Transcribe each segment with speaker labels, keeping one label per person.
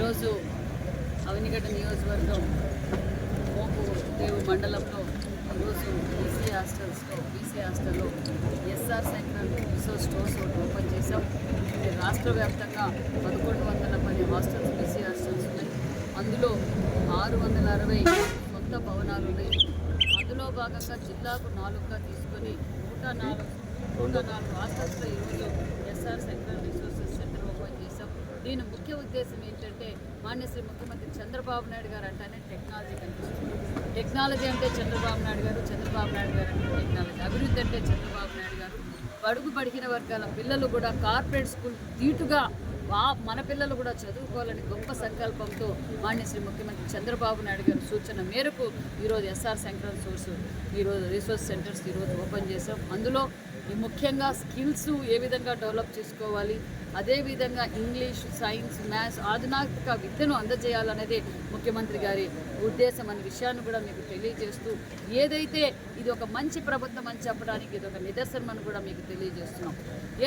Speaker 1: ఈరోజు అవనిగడ్డ నియోజకవర్గం మోపు దేవు మండలంలో ఈరోజు బీసీ హాస్టల్స్లో బీసీ హాస్టల్లో ఎస్ఆర్ సెంట్రల్ రిసోర్స్ స్టోర్స్ ఒకటి ఓపెన్ చేశాం. రాష్ట్ర వ్యాప్తంగా పదకొండు వందల పది హాస్టల్స్ బీసీ హాస్టల్స్ ఉన్నాయి. అందులో ఆరు వందల అరవై కొత్త భవనాలు ఉన్నాయి. అందులో భాగంగా జిల్లాకు నాలుగుగా తీసుకొని నూట నాలుగు నూట నాలుగు హాస్టల్స్లో ఈరోజు ఎస్ఆర్ సెంట్రల్ రిసోర్సెస్ సెంటర్ దీని ముఖ్య ఉద్దేశం ఏంటంటే మాన్యశ్రీ ముఖ్యమంత్రి చంద్రబాబు నాయుడు గారు అంటేనే టెక్నాలజీ కనిపిస్తుంది. టెక్నాలజీ అంటే చంద్రబాబు నాయుడు గారు చంద్రబాబు నాయుడు గారు అంటే టెక్నాలజీ అభివృద్ధి అంటే చంద్రబాబు నాయుడు గారు. బడుగు బడిగిన వర్గాల పిల్లలు కూడా కార్పొరేట్ స్కూల్ తీటుగా వా మన పిల్లలు కూడా చదువుకోవాలని గొప్ప సంకల్పంతో మాన్యశ్రీ ముఖ్యమంత్రి చంద్రబాబు నాయుడు గారి సూచన మేరకు ఈరోజు ఎస్ఆర్ సెంట్రల్ సోర్స్ ఈరోజు రీసోర్స్ సెంటర్స్ ఈరోజు ఓపెన్ చేసాం అందులో ఈ ముఖ్యంగా స్కిల్స్ ఏ విధంగా డెవలప్ చేసుకోవాలి అదేవిధంగా ఇంగ్లీష్ సైన్స్ మ్యాథ్స్ ఆధునాతిక విద్యను అందజేయాలనేది ముఖ్యమంత్రి గారి ఉద్దేశం అనే విషయాన్ని కూడా మీకు తెలియజేస్తూ ఏదైతే ఇది ఒక మంచి ప్రభుత్వం అని చెప్పడానికి ఇది ఒక నిదర్శనం అని కూడా మీకు తెలియజేస్తున్నాం.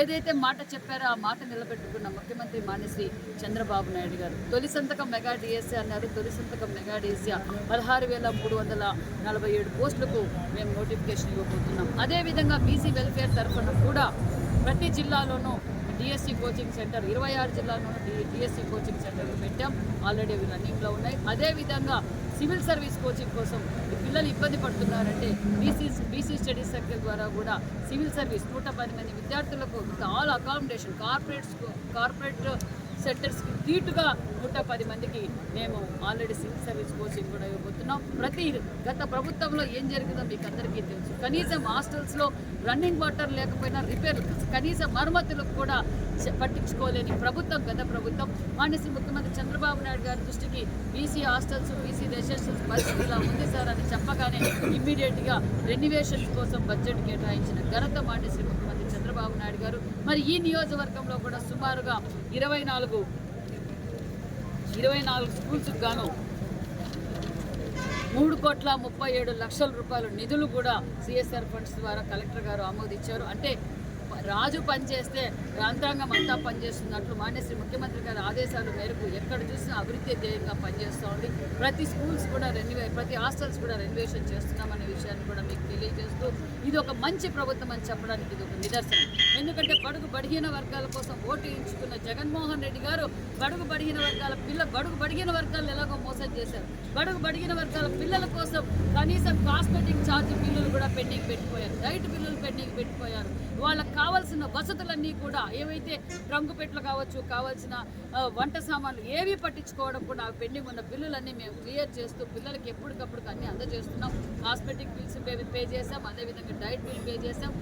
Speaker 1: ఏదైతే మాట చెప్పారో ఆ మాట నిలబెట్టుకున్న ముఖ్యమంత్రి మానేసి చంద్రబాబు నాయుడు గారు. తొలి సంతకం మెగా డిఎస్సీ అన్నారు. తొలి సంతకం మెగా డిఎస్సీ పదహారు వేల మూడు వందల నలభై ఏడు పోస్టులకు మేము నోటిఫికేషన్ ఇవ్వబోతున్నాం. అదేవిధంగా బీసీ వెల్ఫేర్ తరఫున కూడా ప్రతి జిల్లాలోనూ డిఎస్సి కోచింగ్ సెంటర్ ఇరవై ఆరు జిల్లాల్లోనూ డిఎస్సి కోచింగ్ సెంటర్లు పెట్టాం. ఆల్రెడీ అవి రన్నింగ్లో ఉన్నాయి. అదేవిధంగా సివిల్ సర్వీస్ కోచింగ్ కోసం పిల్లలు ఇబ్బంది పడుతున్నారంటే బీసీ బీసీ స్టడీస్ సర్కిల్ ద్వారా కూడా సివిల్ సర్వీస్ నూట పది మంది విద్యార్థులకు ఆల్ అకామిడేషన్ కార్పొరేట్ కార్పొరేట్ సెంటర్స్కి ధీటుగా నూట పది మందికి మేము ఆల్రెడీ సివిల్ సర్వీస్ కోచింగ్ కూడా ఇవ్వబోతున్నాం. ప్రతి గత ప్రభుత్వంలో ఏం జరిగిందో మీకు అందరికీ తెలుసు. కనీసం హాస్టల్స్లో రన్నింగ్ వాటర్ లేకపోయినా రిపేర్ కనీస మరమ్మతులకు కూడా పట్టించుకోలేని ప్రభుత్వం గత ప్రభుత్వం. మానేసి ముఖ్యమంత్రి చంద్రబాబు నాయుడు గారి దృష్టికి బీసీ హాస్టల్స్ బీసీ రెసిడెన్షియల్స్ పరిస్థితి ఇలా ఉంది సార్ అని చెప్పగానే ఇమ్మీడియట్గా రెన్యువేషన్స్ కోసం బడ్జెట్ కేటాయించిన ఘనత మానేసి ముఖ్యమంత్రి చంద్రబాబు నాయుడు గారు. మరి ఈ నియోజకవర్గంలో కూడా సుమారుగా ఇరవై నాలుగు ఇరవై నాలుగు స్కూల్స్కి గాను మూడు కోట్ల ముప్పై ఏడు లక్షల రూపాయల నిధులు కూడా సిఎస్ఆర్ ఫండ్స్ ద్వారా కలెక్టర్ గారు ఆమోదించారు. అంటే రాజు పనిచేస్తే యంత్రాంగం అంతా పనిచేస్తున్నట్లు మాన్యశ్రీ ముఖ్యమంత్రి గారి ఆదేశాల మేరకు ఎక్కడ చూసినా అభివృద్ధి ధ్యేయంగా పనిచేస్తూ ఉంది. ప్రతి స్కూల్స్ కూడా రెన్యువే ప్రతి హాస్టల్స్ కూడా రెన్యువేషన్ చేస్తున్నామనే విషయాన్ని కూడా మీకు తెలియజేస్తూ ఇది ఒక మంచి ప్రభుత్వం అని చెప్పడానికి ఇది ఒక నిదర్శనం. ఎందుకంటే బడుగు బడిహీన వర్గాల కోసం ఓటు ఎంచుకున్న జగన్మోహన్ రెడ్డి గారు బడుగు బడిహీన వర్గాల పిల్ల బడుగు బడిగిన వర్గాలు ఎలాగో మోసం చేశారు. బడుగు బడిగిన వర్గాల పిల్లల కోసం కనీసం కాస్మెటిక్ ఛార్జ్ బిల్లులు కూడా పెండింగ్ పెట్టిపోయారు. డైట్ బిల్లులు పెండింగ్ పెట్టిపోయారు. వాళ్ళకి కావాల్సిన వసతులన్నీ కూడా ఏవైతే రంగు పెట్లు కావచ్చు కావాల్సిన వంట సామాన్లు ఏవి పట్టించుకోవడం కూడా ఆ పెండింగ్ ఉన్న బిల్లులన్నీ మేము క్లియర్ చేస్తూ పిల్లలకి ఎప్పటికప్పుడు అన్నీ అందజేస్తున్నాం. కాస్మెటిక్ బిల్స్ పే పే చేసాం అదేవిధంగా డైట్ బిల్ పే చేసాం